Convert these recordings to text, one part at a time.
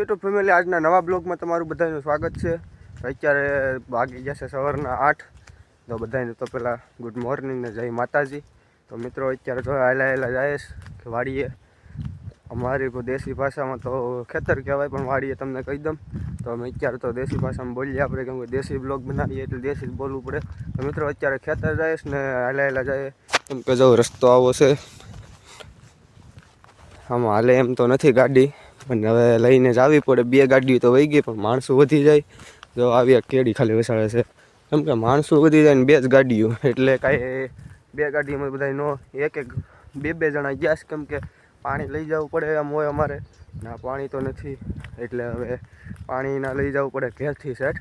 YouTube family આજના નવા બ્લોગમાં તમારું બધાનું સ્વાગત છે. અત્યારે વાગી જશે સવારના આઠ. તો બધાને તો પહેલાં ગુડ મોર્નિંગ ને જય માતાજી. તો મિત્રો, અત્યારે તો હાલા જાયશ જાય કે વાડીએ. અમારી દેશી ભાષામાં તો ખેતર કહેવાય, પણ વાડીએ તમને કહી દઉં. તો અમે અત્યારે તો દેશી ભાષામાં બોલીએ. આપણે કેમ કે દેશી બ્લોગ બનાવીએ એટલે દેશી જ બોલવું પડે. તો મિત્રો, અત્યારે ખેતર જઈશ ને હાલા જાય. કેમ કે જો રસ્તો આવો છે. આમાં હાલે એમ તો નથી ગાડી. પણ હવે લઈને જ આવી પડે. બે ગાડીઓ તો વહી ગઈ, પણ માણસો વધી જાય. તો આવી આ કેડી ખાલી વસાડે છે. કેમ કે માણસો વધી જાય ને બે જ ગાડીઓ. એટલે કાંઈ બે ગાડીમાં બધા નો એક એક બે બે જણા ગયા છે. કેમ કે પાણી લઈ જવું પડે એમ હોય અમારે. ના, પાણી તો નથી. એટલે હવે પાણી ના લઈ જવું પડે ઘેરથી સેટ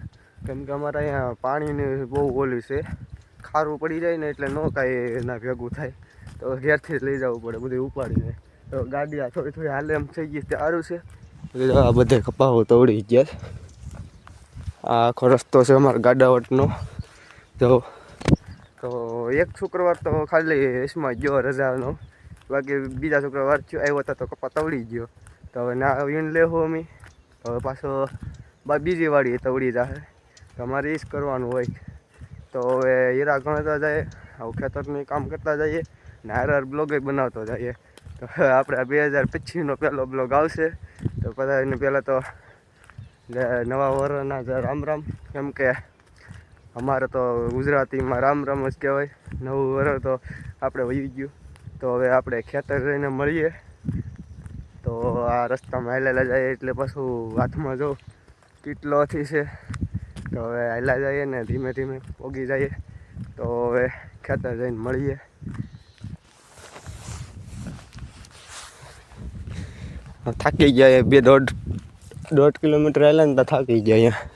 કેમ કે અમારે અહીંયા પાણીની બહુ ઓલી છે. ખારું પડી જાય ને એટલે ન કાંઈ એના ભેગું થાય. તો ઘેરથી જ લઈ જવું પડે, બધું ઉપાડીને તો ગાડી આ થોડી થોડી હાલે એમ થઈ ગઈ સારું છે. આ બધે કપાવો તોડી ગયા આ આખો રસ્તો છે અમારા ગાડાવટનો. તો તો એક શુક્રવાર તો ખાલી એસમાં ગયો રજાનો. બાકી બીજા શુક્રવાર થયો, આવ્યો હતો તો કપા તવડી ગયો. તો હવે ના વીણ લેવો અમે. હવે પાછો બીજી વાળી તવડી જાહે. તો અમારે એ જ કરવાનું હોય. તો હવે હીરા ગણતા જાય, આવું ખેતરનું કામ કરતા જઈએ ને હાર બ્લોગ બનાવતો જઈએ. તો આપણે બે હજાર પચીસનો પહેલો બ્લોગ આવશે. તો બધાને પહેલાં તો નવા વર્ષના જે રામ રામ. કેમ કે અમારે તો ગુજરાતીમાં રામ રામ જ કહેવાય. નવું વર્ષ તો આપણે વહી ગયું. તો હવે આપણે ખેતર જઈને મળીએ. તો આ રસ્તામાં હાલેલા જઈએ એટલે પાછું હાથમાં જો કેટલોથી છે. તો હવે હાલા જઈએ ને ધીમે ધીમે પોગી જઈએ. તો હવે ખેતર જઈને મળીએ. થાકી ગયા બે દોઢ દોઢ કિલોમીટર આવેલા ને તો થાકી ગયા અહીંયા.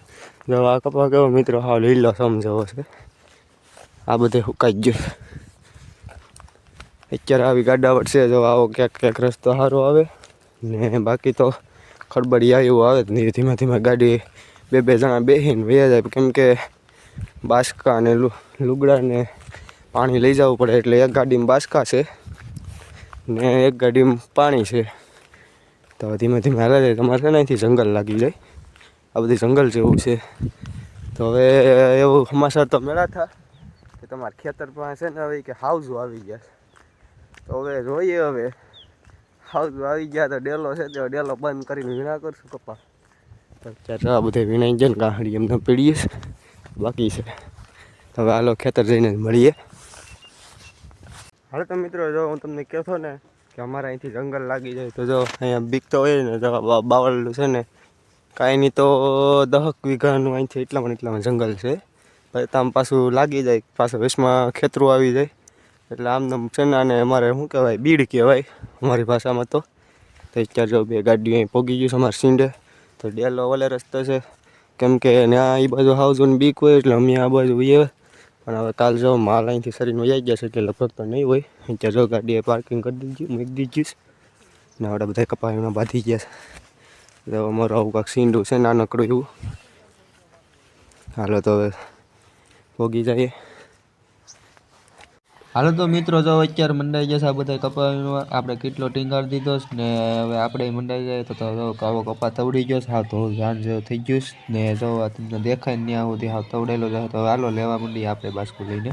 જો કપા કેવો મિત્રો હા લીલો સમજાવો છે. આ બધે સુકાઈ ગયું અત્યારે આવી ગાડાવટ છે, જો આવો ક્યાંક ક્યાંક રસ્તો સારો આવે. ને બાકી તો ખડબડિયા એવું આવે જ નહીં. ધીમે ધીમે ગાડી બે બે જણા બેસીને વૈયા જાય. કેમ કે બાસકા ને લુગડાને પાણી લઈ જવું પડે એટલે એક ગાડીમાં બાસકા છે ને એક ગાડીમાં પાણી છે. તો ધીમે ધીમે હાલે તમારે અહીંથી જંગલ લાગી જાય. આ બધી જંગલ જેવું છે. તો હવે એવું સમાચાર તો મેળા થા. કે તમારા ખેતર પાસે ને હવે કે હાઉઝો આવી ગયા તો હવે જોઈએ હવે. હાઉઝો આવી ગયા તો ડેલો છે તો ડેલો બંધ કરીને વીણા કરશું કપા. આ બધે વીણાઈ ગયા ને કાહડી એમને પીડીએ છે. બાકી છે. તો હવે હાલો ખેતર જઈને મળીએ. હાલો તો મિત્રો, જો હું તમને કહેતો ને કે અમારે અહીંથી જંગલ લાગી જાય તો જો અહીંયા બીક તો હોય ને તો બા- છે ને, કાંઈ નહીં તો દહક વીઘાનું અહીંથી એટલામાં એટલામાં જંગલ છે. પછી આમ પાછું લાગી જાય, પાછું વેસમાં ખેતરું આવી જાય. એટલે આમ છે ને અને અમારે શું કહેવાય, બીડ કહેવાય અમારી ભાષામાં તો. તો અત્યારે જો બે ગાડીઓ અહીં પોગી ગયું છે અમારે સીંડે તો ડેલો ઓલે રસ્તો છે. કેમ કે ત્યાં એ બાજુ હાઉસ બીક હોય એટલે અમે આ બાજુ વહીએ પણ હવે કાલ જો માલ અહીંથી શરીરનો આવી ગયા છે એટલે લગભગ તો નહીં હોય. ત્યાં જો ગાડીએ પાર્કિંગ કરી દીધી, મૂકી દીધી છે. ને આપણે બધા કપાવીમાં બાંધી ગયા છે. તો અમારું આવું કાંક સીંડું છે, નાનકડું એવું. હાલો તો હવે ભોગી જઈએ. હાલો તો મિત્રો, જો અત્યારે મંડાઈ જશે આ બધા કપાનો આપણે કેટલો ટીંગાર દીધો છે ને હવે આપણે મંડાઈ જાય તો કાવો કપા તવડી ગયો છે. હા, તો જાન જેવો થઈ ગયું છે ને જો તમને દેખાય ને ત્યાં સુધી હા તવડેલો જાય તો હાલો, લેવા માંડીએ આપણે બાસ્કુ લઈને.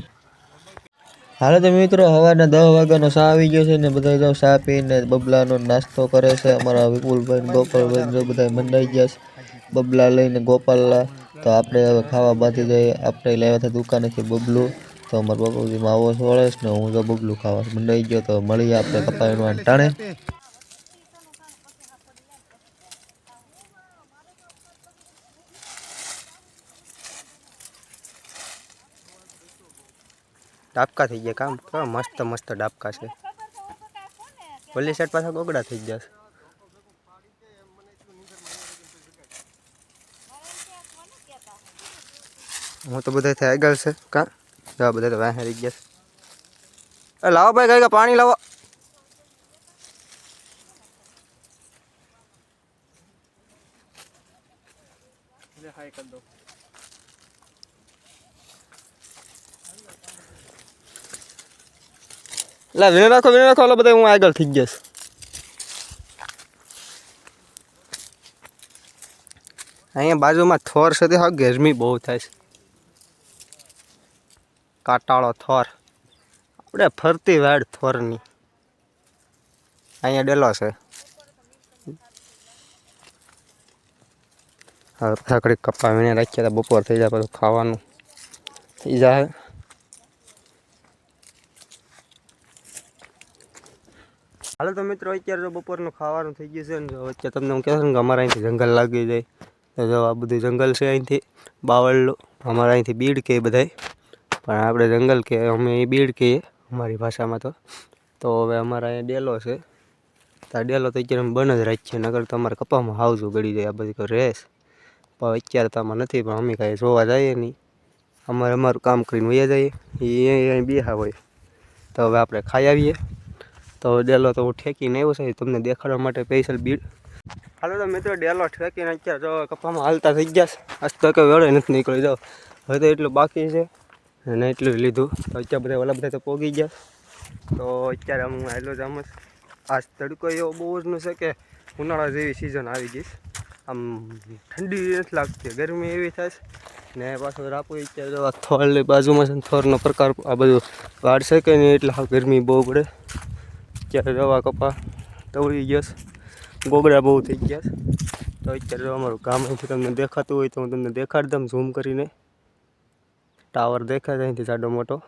હાલો તો મિત્રો સવારના દસ વાગ્યાનો ચા આવી ગયો છે ને બધા જો ચા પીને બબલાનો નાસ્તો કરે છે. અમારા વિપુલભાઈ ગોપાલભાઈ જો બધા મંડાઈ ગયા છે. બબલા લઈને ગોપાલલા તો આપણે હવે ખાવા બાંધી જઈએ. આપણે લેવા હતા દુકાનેથી બબલું. તો અમારા બાપુજીમાં આવો છે વળે છે ને હું તો બબલું ખાવા મંડાઈ ગયો તો મળીએ આપણે કપાયનું ટાણે. ડાબકા થઈ ગયા કામ. કેવા મસ્ત મસ્ત ડાબકા છે. ઓલી સાઈડ પાછા ગોગડા થઈ ગયા છે. હું તો બધા થઈ આગળ છે. કા જવા બધા તો વાહ રહી ગયા એ લાવો ભાઈ કઈ પાણી લાવો. લા વિને રાખો વિને રાખો બધા હું આગળ થઈ જઈશ અહીંયા બાજુમાં થોર છે તે હા ગરમી બહુ થાય છે. કાટાળો થોર. આપણે ફરતી વાડ થોરની. અહીંયા ડેલો છે. હવે પાછા ઘડીક કપા વીણે રાખ્યા હતા બપોર થઈ જાય પછી ખાવાનું. થઈ જાય. હાલો તો મિત્રો, અત્યારે જો બપોરનું ખાવાનું થઈ ગયું છે ને જો વચ્ચે તમને હું કહેશો ને કે અમારા અહીંથી જંગલ લાગી જાય. તો જો આ બધું જંગલ છે અહીંથી. બાવળનું અમારા અહીંથી બીડ કે બધાય. પણ આપણે જંગલ કે, અમે એ બીડ કહીએ અમારી ભાષામાં તો. તો હવે અમારા અહીંયા ડેલો છે. તો ડેલો તો અત્યારે બંધ જ રાખીએ નગર તો અમારે કપામાં હાવજું ગળી જાય, આ બધી રેસ પણ અત્યારે તો આમાં નથી, પણ અમે કાંઈ જોવા જઈએ નહીં. અમારે અમારું કામ કરીને વયા જઈએ, એ અહીં બેહા હોય. તો હવે આપણે ખાઈ આવીએ. તો ડેલો તો હું ઠેકીને આવ્યો છે તમને દેખાડવા માટે સ્પેશિયલ બીડ. હાલો તો મિત્રો, ડેલો ઠેકીને અત્યારે જો કપામાં હાલતા થઈ ગયા છે. આજ તો કે વેળો નથી નીકળી જાઓ હવે તો એટલું બાકી છે. અને એટલું લીધું. તો અત્યારે બધા ઓલા બધા તો પોગી ગયા. તો અત્યારે હું આવેલો જ આમ જ. આજ તડકો એવો બહુ જ ન છે કે ઉનાળા જેવી સિઝન આવી ગઈ આમ ઠંડી નથી લાગતી, ગરમી એવી થાય ને પાછો રાપુ અત્યારે આ થોળની બાજુમાં છે થોરનો પ્રકાર આ બધું વાળ છે કે નહીં એટલે ગરમી બહુ પડે. અત્યારે રવા કપા તવડી ગયા છે. ગોગડા બહુ થઈ ગયા છે. તો અત્યારે અમારું ગામ અહીંથી તમને દેખાતું હોય તો હું તમને દેખાડી દઉં ઝૂમ કરીને. ટાવર દેખાય અહીંથી જાડો મોટો.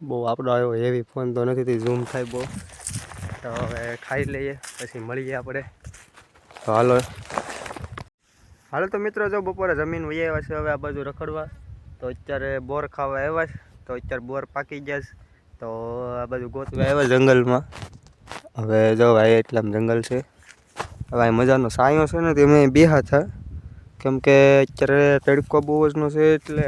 બહુ આપણો આવ્યો હેવી ફોન તો નથી ઝૂમ થાય બહુ. તો હવે ખાઈ લઈએ, પછી મળીએ આપણે. તો હાલો. હાલો તો મિત્રો, જો બપોરે જમીન વહી આવ્યા છે, હવે આ બાજુ રખડવા. તો અત્યારે બોર ખાવા આવ્યા છે, તો અત્યારે બોર પાકી ગયા છે. તો આ બાજુ ગોતવા આવ્યા જંગલમાં. હવે જો ભાઈ, એટલામાં જંગલ છે. હવે મજાનો સાયો છે ને તે મેં બેહા હતા કેમ કે અત્યારે તડકો બહુ જનો છે એટલે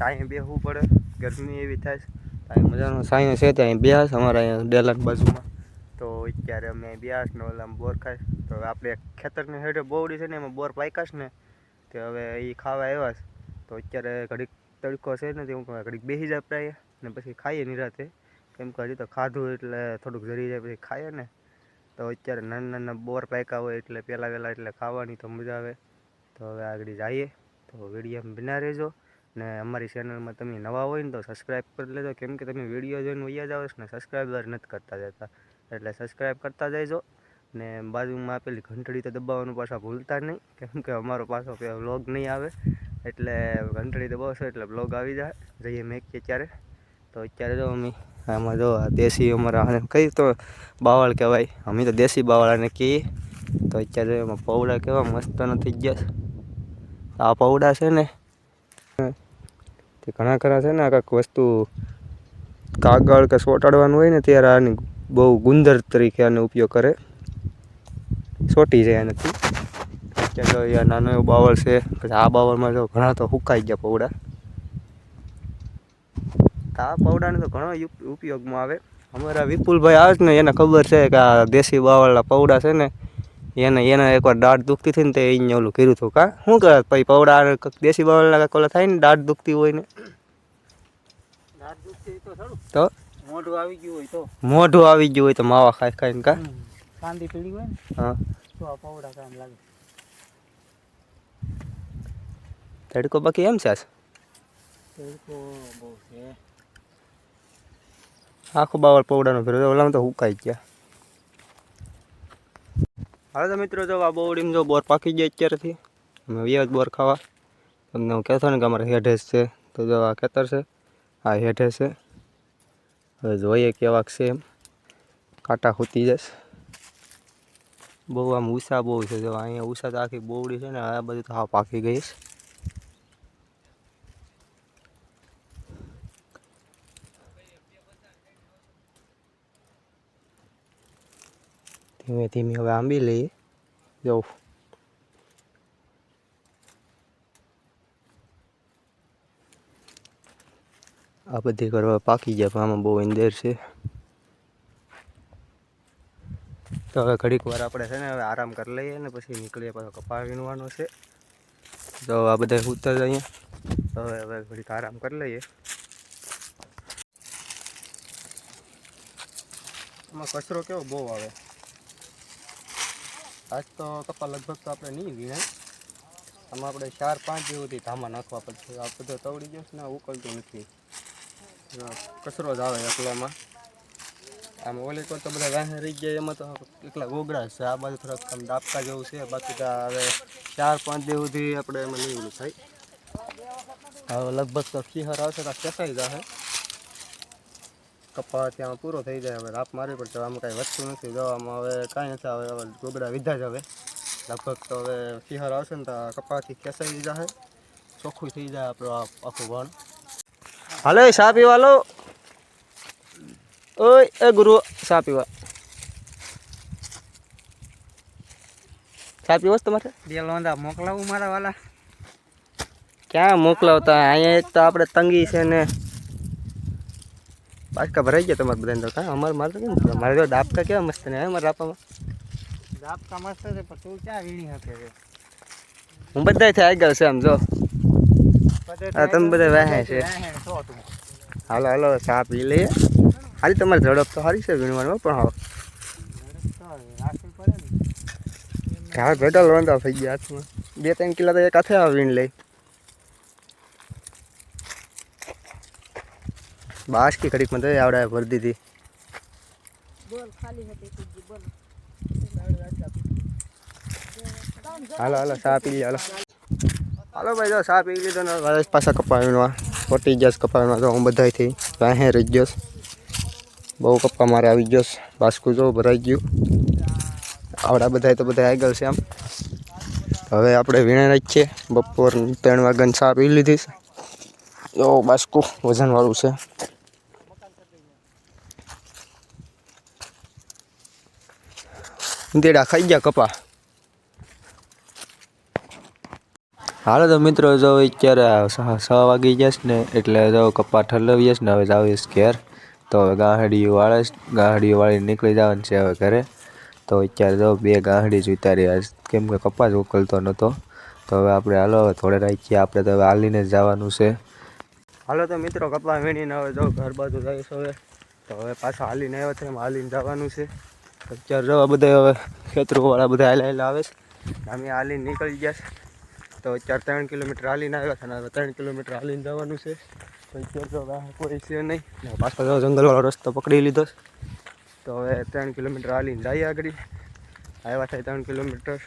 સાંજે બેસવું પડે. ગરમી એવી થાય છે. અહીં મજાનો સાંયો છે ત્યાં બ્યાસ અમારા અહીંયા ડેલાન બાજુમાં. તો અત્યારે અમે બ્યાસ ને ઓલા બોર ખાય તો આપણે ખેતરની હેઠે બોવડી છે ને એમાં બોર પાક્યાસ ને, તે હવે એ ખાવા આવ્યા છે. તો અત્યારે ઘડીક તડકો છે ને તે હું ઘડીક બેસી જાય પ્રાય ને પછી ખાઈએ નિરાતે. કેમ કે હજી તો ખાધું એટલે થોડુંક જરી જાય પછી ખાઈએ ને. તો અત્યારે નાના નાના બોર પાક્યા હોય એટલે પહેલાં વહેલા એટલે ખાવાની તો મજા આવે. તો હવે આગળ જઈએ. તો વીડિયો બના રહેજો. ને અમારી ચેનલમાં તમે નવા હોય ને તો સબસ્ક્રાઈબ કરી લેજો. કેમ કે તમે વીડિયો જોઈને વૈયા જાઓ છો ને સબસ્ક્રાઈબર નથી કરતા જતા. એટલે સબસ્ક્રાઈબ કરતા જઈજો ને બાજુમાં આપેલી ઘંટડી તો દબાવવાનું પાછા ભૂલતા નહીં. કેમ કે અમારો પાછો વ્લોગ નહીં આવે. એટલે ઘંટડી દબાવશો એટલે બ્લોગ આવી જાય. જઈએ મેકીએ ત્યારે. તો અત્યારે જો અમે આમાં જો દેશી અમારા, કઈ તો બાવળ કહેવાય. અમે તો દેશી બાવળાને કહીએ. તો અત્યારે એમાં પૌડા કેવા મસ્ત નથી ગયા આ પૌડા છે ને, તે ઘણા ખરા છે ને આ કાંઈક વસ્તુ કાગળ કે સોટાડવાનું હોય ને ત્યારે આની બહુ ગુંદર તરીકે આનો ઉપયોગ કરે. સોટી જાય નથી અત્યારે અહીંયા નાનો એવો બાવળ છે, પછી આ બાવળમાં જો ઘણા તો સુકાઈ ગયા પૌડા. આ પૌડાને તો ઘણો ઉપયોગમાં આવે. અમારા વિપુલભાઈ આવે છે ને, એને ખબર છે કે આ દેશી બાવળના પૌડા છે ને એને એને એકવાર દાઢ દુખતી થઈ ને તે અહીંયા ઓલું કર્યું હતું. કા? શું કરે? પછી પૌડા દેશી બાવળના કાંક ઓલા થાય ને દાઢ દુખતી હોય ને. તો? મોઢું આવી ગયું હોય તો. મોઢું આવી ગયું હોય તો માવા ખાઈ ખાઈને કા? કાંદી પીડી હોય ને હા. તો આ પૌડા કામ લાગે. તડકો બાકી એમ છે તડકો બહુ છે. આખો બાવળ પૌડાનો ભેરો ઓલામાં તો હુકાઈ ગયા. હવે તો મિત્રો જો આ બોવડીમાં જો બોર પાકી ગયા અત્યારથી, અમે વ્યાજ બોર ખાવા. તમને હું કહેતો ને કે અમારે હેઢેસ છે. તો જો આ ખેતર છે, આ હેઠે છે. હવે જોઈએ કેવાક છે એમ. કાંટા ખૂતી જશે. બહુ આમ ઉષા બહુ છે. જો અહીંયા ઉષા તો આખી બોવડી છે ને, આ બધું તો હા પાકી ગઈ છે. ધીમે ધીમે હવે આંબી લઈએ જવું આ બધી કરવા પાકી પણ આમાં બહુ ઇંદર છે તો હવે ઘડીક વાર આપણે છે ને હવે આરામ કરી લઈએ ને પછી નીકળીએ પાછો કપા વીણવાનો છે તો આ બધા ઉતર અહીંયા તો હવે હવે ઘડીક આરામ કરી લઈએ એમાં કચરો કેવો બહુ આવે આજ તો કપા લગભગ તો આપણે નહીં વીણાય આમાં આપણે ચાર પાંચ જેવુંથી ધામા નાખવા પડશે. આ બધો તવડી ગયો છે ને ઉકળતું નથી. કચરો જ આવે એકલામાં. આમ ઓલી તો બધા વાહે રહી ગયા, એમાં તો એકલા ગોગડા છે. આ બાજુ થોડાક આમ દાપકા જેવું છે. બાકી તો હવે ચાર પાંચ જેવુંથી આપણે એમાં નહીં થાય હવે લગભગ તો ખીહર આવશે તો કેસાઈ જશે. કપા ત્યાં પૂરો થઈ જાય હવે રાપ મારવી પડશે આમાં કાંઈ વસ્તુ નથી. દવામાં હવે કાંઈ નથી આવે હવે ગોગડા વિધા જ હવે. લગભગ તો હવે ખીહર આવશે ને તો કપાથી ખેંચાઈ જશે ચોખ્ખું થઈ જાય આપણો આખું વણ. હાલો ચા પીવા લો. ઓય એ ગુરુ ચા પીવા. ચા પીવો તમારે? બે લોંદા મોકલાવું મારા વાલા? ક્યાં મોકલાવતા? અહીંયા તો આપણે તંગી છે ને. બાજકા ભરાઈ ગયા તમારે બધાને તો. કાં અમારે મારે તો કેમ? મારે તો ડાબકા કેવા મસ્ત ને હે મારા રાપામાં દાપકા મસ્ત છે પણ તું ક્યાં વીણી શકે છે? હું બધાથી ગયો છે આમ જો. તમે બધા વાહે છે. હાલો હાલો ચા પી લઈએ. હાલી તમારે ઝડપ તો સારી છે વીણવામાં પણ હા ઘા ભેટા લોંદા થઈ ગયા હાથમાં. બે ત્રણ કિલો તો એક હાથે આવે વીણ લઈ. બાસકી ઘડીકમાં તો આવડે ભરી દીધી. હાલો હાલો ચા પી લઈએ હાલો. હાલો ભાઈ જો ચા પી લીધો ને હવે પાછા કપા વીણવા ફોટી ગયા છે કપા તો હું બધાથી વાહે રહી ગયો બહુ કપ્પા મારે આવી ગયો. બાસકું જો ભરાઈ ગયું. આવડા બધા તો બધા આગળ છે આમ. હવે આપણે વીણે છીએ બપોર ત્રણ વાગ્યાની ચા પી લીધી છે. જો બાસકું વજનવાળું છે. દેડા ખાઈ ગયા કપા. હાલો તો મિત્રો જો અત્યારે છ વાગી જશ ને એટલે જો કપા ઠલવીએ ને હવે જાવીશ ઘેર. તો હવે ગાંહડીઓ વાળે ગાંહડીઓ વાળી નીકળી જવાનું છે હવે ઘરે. તો અત્યારે જો બે ગાહડી જ ઉતારી કેમ કે કપા જ ઉકલતો નહોતો તો હવે આપણે હાલો હવે થોડે રાખીએ. આપણે તો હવે હાલીને જ જવાનું છે. હાલો તો મિત્રો કપા વીણીને હવે જો ઘર બાજુ જઈશ હવે. તો હવે પાછા હાલીને આવ્યા છે એમ હાલીને જવાનું છે. અત્યારે જવા બધા હવે ખેતરોવાળા બધા હાલા હાલા આવે છે. અમે હાલીને નીકળી ગયા છે. તો અત્યારે ત્રણ કિલોમીટર હાલીને આવ્યા છે અને ત્રણ કિલોમીટર હાલીને જવાનું છે. કોઈ છે નહીં. પાછો જંગલવાળો રસ્તો પકડી લીધો તો હવે ત્રણ કિલોમીટર હાલીને જઈએ આગળ. આવ્યા થાય ત્રણ કિલોમીટર.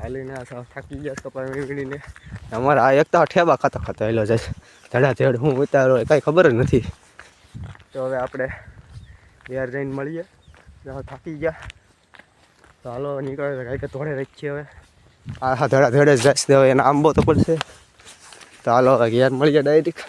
હાલીને થાકી ગયા કપાઈ વીણીને. અમારા આ એક તો ઠેબા ખાતા ખાતા એલો જાય ધડા ધેડ હું ઉતારો કાંઈ ખબર જ નથી. તો હવે આપણે ઘેર જઈને મળીએ. થાકી ગયા. તો હાલો નીકળે કાંઈ કે તોડે રાખીએ હવે. આ હા ધડા ધડે જ જશે હવે એના આંબો તો પડશે. તો હાલો હવે ઘેર મળીએ ડાયરેક્ટ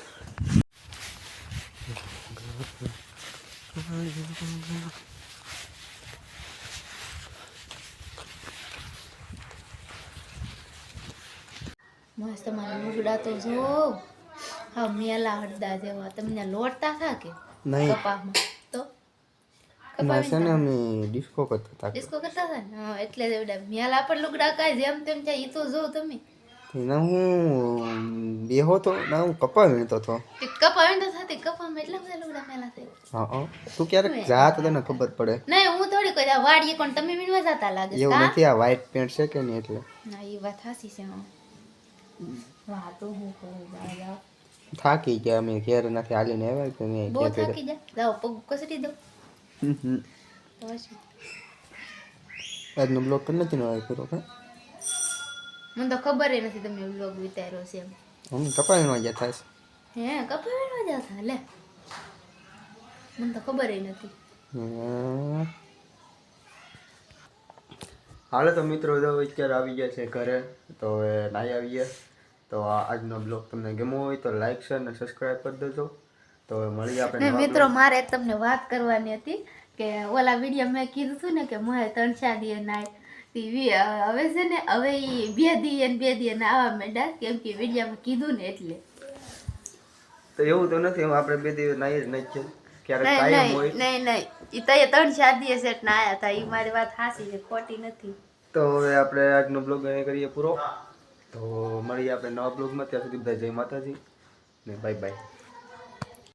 મસ્ત મારા લુગડા તો જો. હા મેલા હડદા જેવા. તમને લોટતા થા કે નહીં. કપામાં. તો છે ને અમે ડિસ્કો કરતા હતા. ડિસ્કો કરતા હતા ને? હા એટલે જ એવડા મેલા પર લુગડા કાય જેમ તેમ જાય ઈ તો જો તમે. ના હું બેહો તો ના હું કપા વીણતો તો તે કપા તો થતી કપામાં એટલા બધા લુગડા મેલા થઈ હા તું ક્યારેક જાત તને ખબર પડે. નહીં હું થોડી કોઈ વાડીએ કોણ તમે વીણવા જતા લાગે એવું નથી આ વ્હાઈટ પેન્ટ છે કે નહીં એટલે. ના એ વાત હાસી છે હા. વાહ તો હું કરું જાઓ થાકી ગયા અમે ઘેર નથી હાલીને આવ્યા કે નહીં બહુ થાકી જા જાઓ પગ કસરી દો. હમ હમ. તો શું આજનો બ્લોગ કરી નથી નવાય કર્યો કે મને તો ખબર નથી તમે બ્લોગ વિતાર્યો છે એમ અમે કપા વીણવા ગયા થાય હે કપા વીણવા થાય લે મને તો ખબર નથી. હાલો તો મિત્રો જો અત્યારે આવી ગયા છે ઘરે તો હવે નાઈ આવીએ તો આજનો બ્લોગ તમને ગમો હોય તો લાઈક શેર અને સબસ્ક્રાઈબ કરી દેજો તો મળી આપણે મિત્રો મારે તમને વાત કરવાની હતી કે ઓલા વીડિયો મેં કીધું હતું ને કે મોહે ત્રણ ચાર દિવસ નાય. ટીવી હવે છે ને હવે એ બે દિવસ ને બે દિવસ આવવા માંડ્યા કેમ કે વિડીયામાં કીધું ને એટલે. તો એવું તો નથી આપણે બે દિવસ નાઈ જ ક્યારેક નહીં નહીં હોય. નહીં નહીં ઈ તો એ ત્રણ ચાર દિવસ એટલે આયા હતા ઈ મારી વાત હાસી છે ખોટી નથી. તો હવે આપણે આજનો બ્લોગ કરીએ પૂરો. તો મળીએ આપણે નવા બ્લોગમાં ત્યાં સુધી બધા જય માતાજી ને બાય બાય